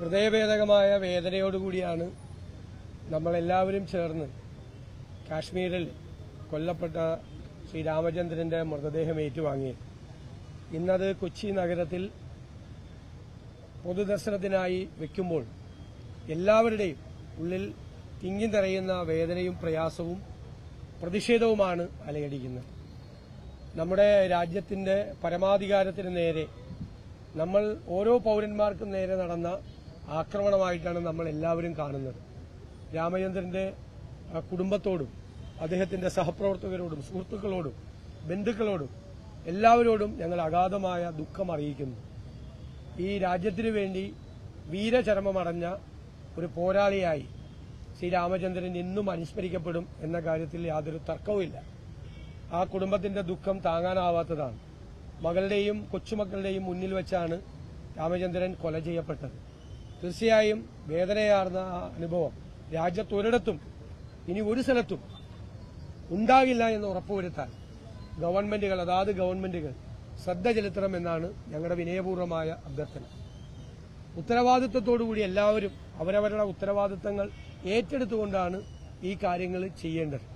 ഹൃദയഭേദകമായ വേദനയോടുകൂടിയാണ് നമ്മളെല്ലാവരും ചേർന്ന് കാശ്മീരിൽ കൊല്ലപ്പെട്ട ശ്രീ രാമചന്ദ്രന്റെ മൃതദേഹം ഏറ്റുവാങ്ങിയത്. ഇന്നത് കൊച്ചി നഗരത്തിൽ പൊതുദർശനത്തിനായി വയ്ക്കുമ്പോൾ എല്ലാവരുടെയും ഉള്ളിൽ തിങ്ങി നിറയുന്ന വേദനയും പ്രയാസവും പ്രതിഷേധവുമാണ് അലയടിക്കുന്നത്. നമ്മുടെ രാജ്യത്തിന്റെ പരമാധികാരത്തിന് നേരെ നമ്മൾ ഓരോ പൗരന്മാർക്കും നേരെ നടന്ന ആക്രമണമായിട്ടാണ് നമ്മൾ എല്ലാവരും കാണുന്നത്. രാമചന്ദ്രന്റെ കുടുംബത്തോടും അദ്ദേഹത്തിന്റെ സഹപ്രവർത്തകരോടും സുഹൃത്തുക്കളോടും ബന്ധുക്കളോടും എല്ലാവരോടും ഞങ്ങൾ അഗാധമായ ദുഃഖം അറിയിക്കുന്നു. ഈ രാജ്യത്തിനു വേണ്ടി വീരചരമമടഞ്ഞ ഒരു പോരാളിയായി ശ്രീ രാമചന്ദ്രൻ ഇന്നും അനുസ്മരിക്കപ്പെടും എന്ന കാര്യത്തിൽ യാതൊരു തർക്കവുമില്ല ആ കുടുംബത്തിന്റെ ദുഃഖം താങ്ങാനാവാത്തതാണ്. മകളുടെയും കൊച്ചുമക്കളുടെയും മുന്നിൽ വെച്ചാണ് രാമചന്ദ്രൻ കൊല ചെയ്യപ്പെട്ടത്. തീർച്ചയായും വേദനയാർന്ന അനുഭവം രാജ്യത്തൊരിടത്തും ഇനി ഒരു സ്ഥലത്തും ഉണ്ടാകില്ല എന്ന് ഉറപ്പുവരുത്താൻ ഗവൺമെന്റുകൾ അതാത് ഗവൺമെന്റുകൾ ശ്രദ്ധ ചെലുത്തണമെന്നാണ് ഞങ്ങളുടെ വിനയപൂർവമായ അഭ്യർത്ഥന. ഉത്തരവാദിത്വത്തോടുകൂടി എല്ലാവരും അവരവരുടെ ഉത്തരവാദിത്തങ്ങൾ ഏറ്റെടുത്തുകൊണ്ടാണ് ഈ കാര്യങ്ങൾ ചെയ്യേണ്ടത്.